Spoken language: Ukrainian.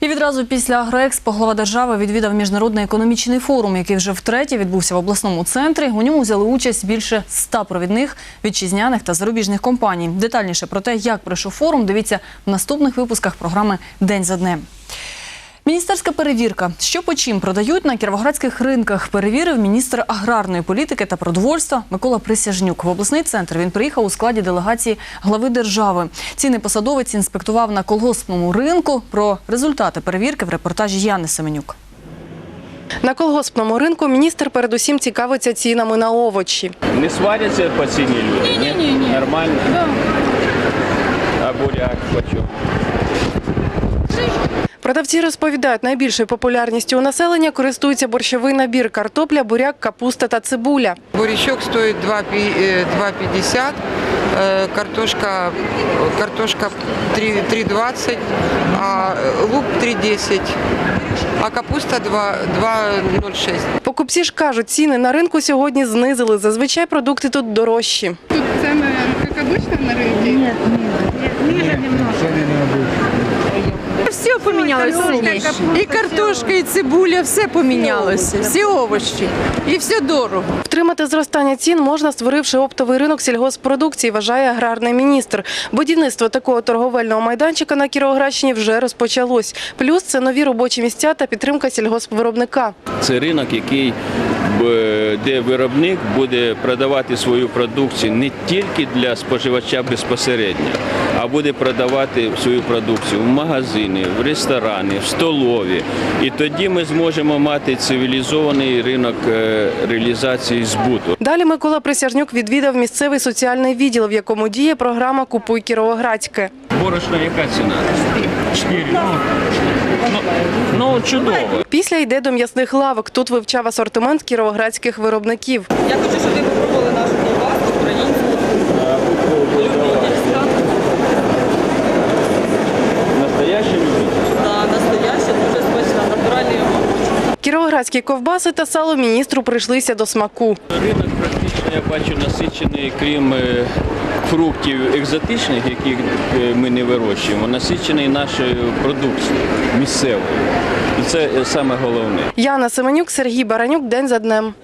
І відразу після Агроекспо глава держави відвідав міжнародний економічний форум, який вже втретє відбувся в обласному центрі. У ньому взяли участь більше ста провідних вітчизняних та зарубіжних компаній. Детальніше про те, як пройшов форум, дивіться в наступних випусках програми День за днем. Міністерська перевірка. Що по чим продають на кіровоградських ринках, перевірив міністр аграрної політики та продовольства Микола Присяжнюк. В обласний центр він приїхав у складі делегації глави держави. Ціни посадовець інспектував на колгоспному ринку. Про результати перевірки в репортажі Яни Семенюк. На колгоспному ринку міністр передусім цікавиться цінами на овочі. Не сваряться по ціні люди? Ні, ні, ні. Нормально? Да. А буряк почем? Продавці розповідають, найбільшою популярністю у населення користується борщовий набір картопля, буряк, капуста та цибуля. Бурячок стоит 2 пи- э, 2,50, э, картошка, картошка 3 3,20, а э, лук 3,10, а капуста 2 2,06. Покупці ж кажуть, ціни на ринку сьогодні знизили. Зазвичай продукти тут дорожчі. Тут цены, как обычно, на рынке? Все помінялось ціні. І картошка, і цибуля, все помінялося. Всі овочі. І все дорого. Втримати зростання цін можна, створивши оптовий ринок сільгоспродукції, вважає аграрний міністр. Будівництво такого торговельного майданчика на Кіровоградщині вже розпочалось. Плюс це нові робочі місця та підтримка сільгоспвиробника. Це ринок, який б- де виробник буде продавати свою продукцію не тільки для споживача безпосередньо, а буде продавати свою продукцію в магазини, в ресторани, в столові. І тоді ми зможемо мати цивілізований ринок е, реалізації збуту. Далі Микола Присяжнюк відвідав місцевий соціальний відділ, в якому діє програма Купуй Кіровоградське. Борошно яка ціна? Чотири. Ну, ну, ну чудово. Після йде до м'ясних лавок. Тут вивчав асортимент кіровоградських виробників. Я хочу, щоб ви Кіровоградські ковбаси та сало міністру прийшлися до смаку. Ринок практично я бачу насичений, крім е, фруктів екзотичних, яких е, ми не вирощуємо, насичений нашою продукцією місцевою. І це е, саме головне. Яна Семенюк, Сергій Баранюк. День за днем.